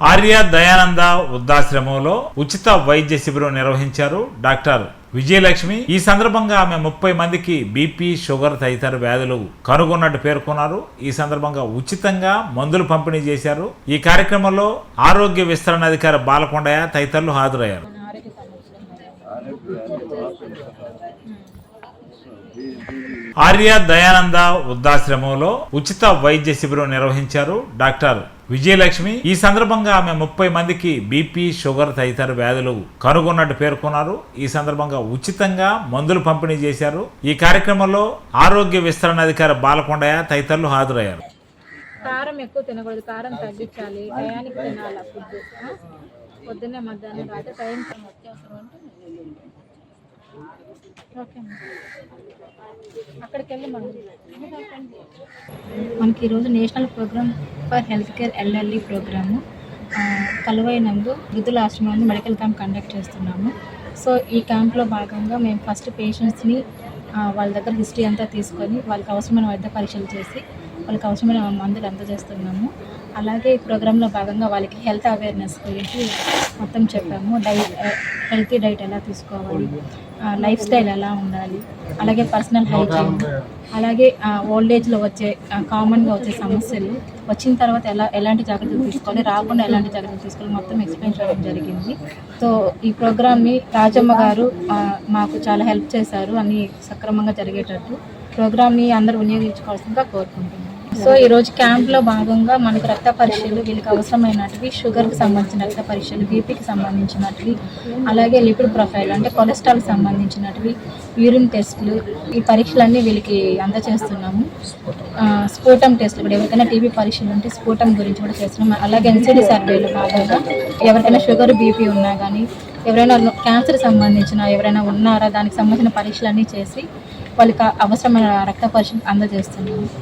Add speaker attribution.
Speaker 1: ఆర్య దయానంద వృద్ధాశ్రమంలో ఉచిత వైద్య శిబిరం నిర్వహించారు డాక్టర్ విజయలక్ష్మి. ఈ సందర్భంగా ఆమె ముప్పై మందికి బీపీ షుగర్ తదితర వ్యాధులు కనుగొన్నట్టు పేర్కొన్నారు. ఈ సందర్భంగా ఉచితంగా మందులు పంపిణీ చేశారు. ఈ కార్యక్రమంలో ఆరోగ్య విస్తరణ అధికారి బాలకొండయ్య తదితరులు హాజరయ్యారు. ఆర్య దయానంద వృద్ధాశ్రమంలో ఉచిత వైద్య శిబిరం నిర్వహించారు డాక్టర్ విజయలక్ష్మి. ఈ సందర్భంగా ఆమె ముప్పై మందికి బీపీ షుగర్ తదితర వ్యాధులు కనుగొన్నట్టు పేర్కొన్నారు. ఈ సందర్భంగా ఉచితంగా మందులు పంపిణీ చేశారు. ఈ కార్యక్రమంలో ఆరోగ్య విస్తరణ అధికారి బాలకొండయ్య తదితరులు హాజరయ్యారు.
Speaker 2: కారం ఎక్కువ తినకూడదు కారం తగ్గించాలి టయానికి తినాలి ఫుడ్? పొద్దున్నే మధ్యాహ్నం రాత్రి టైం అక్కడికి వెళ్ళి మనం. మనకి ఈరోజు national program for health care LLE program. కలువైనందు వృద్ధుల ఆశ్రమంలో మెడికల్ క్యాంప్ కండక్ట్ చేస్తున్నాము. సో ఈ క్యాంప్లో భాగంగా మేము ఫస్ట్ పేషెంట్స్ని వాళ్ళ దగ్గర హిస్టరీ అంతా తీసుకొని వాళ్ళకి అవసరమైన వైద్య పరీక్షలు చేసి వాళ్ళకి అవసరమైన మందులు అందజేస్తున్నాము. అలాగే ఈ ప్రోగ్రాంలో భాగంగా వాళ్ళకి హెల్త్ అవేర్నెస్ గురించి మొత్తం చెప్పాము. డైట్ హెల్తీ డైట్ ఎలా తీసుకోవాలి లైఫ్ స్టైల్ ఎలా ఉండాలి అలాగే పర్సనల్ హైజీన్ అలాగే ఓల్డ్ ఏజ్లో వచ్చే కామన్గా వచ్చే సమస్యలు వచ్చిన తర్వాత ఎలా ఎలాంటి జాగ్రత్తలు తీసుకోవాలి రాకుండా ఎలాంటి జాగ్రత్తలు తీసుకోవాలి మొత్తం ఎక్స్ప్లెయిన్ చేయడం జరిగింది. సో ఈ ప్రోగ్రామ్ని రాజమ్మ గారు మాకు చాలా హెల్ప్ చేశారు అన్నీ సక్రమంగా జరిగేటట్టు. ప్రోగ్రామ్ని అందరూ వినియోగించుకోవాల్సిందిగా కోరుకుంటున్నాను సో ఈరోజు క్యాంప్లో భాగంగా మనకు రక్త పరీక్షలు వీళ్ళకి అవసరమైనటివి షుగర్కి సంబంధించిన రక్త పరీక్షలు బీపీకి సంబంధించినటివి అలాగే లిపిడ్ ప్రొఫైల్ అంటే కొలెస్ట్రాల్కి సంబంధించినటివి యూరిన్ టెస్టులు ఈ పరీక్షలన్నీ వీళ్ళకి అందజేస్తున్నాము స్ఫోటం టెస్టులు కూడా ఎవరికైనా టీబీ పరీక్షలు ఉంటే స్ఫోటం గురించి కూడా చేస్తున్నాం అలాగే ఎన్సీడీ సర్వేలు భాగంగా ఎవరికైనా షుగర్ బీపీ ఉన్నా కానీ ఎవరైనా క్యాన్సర్ సంబంధించిన ఎవరైనా ఉన్నారా దానికి సంబంధించిన పరీక్షలన్నీ చేసి వాళ్ళకి అవసరమైన రక్త పరీక్షలు అందజేస్తున్నాము.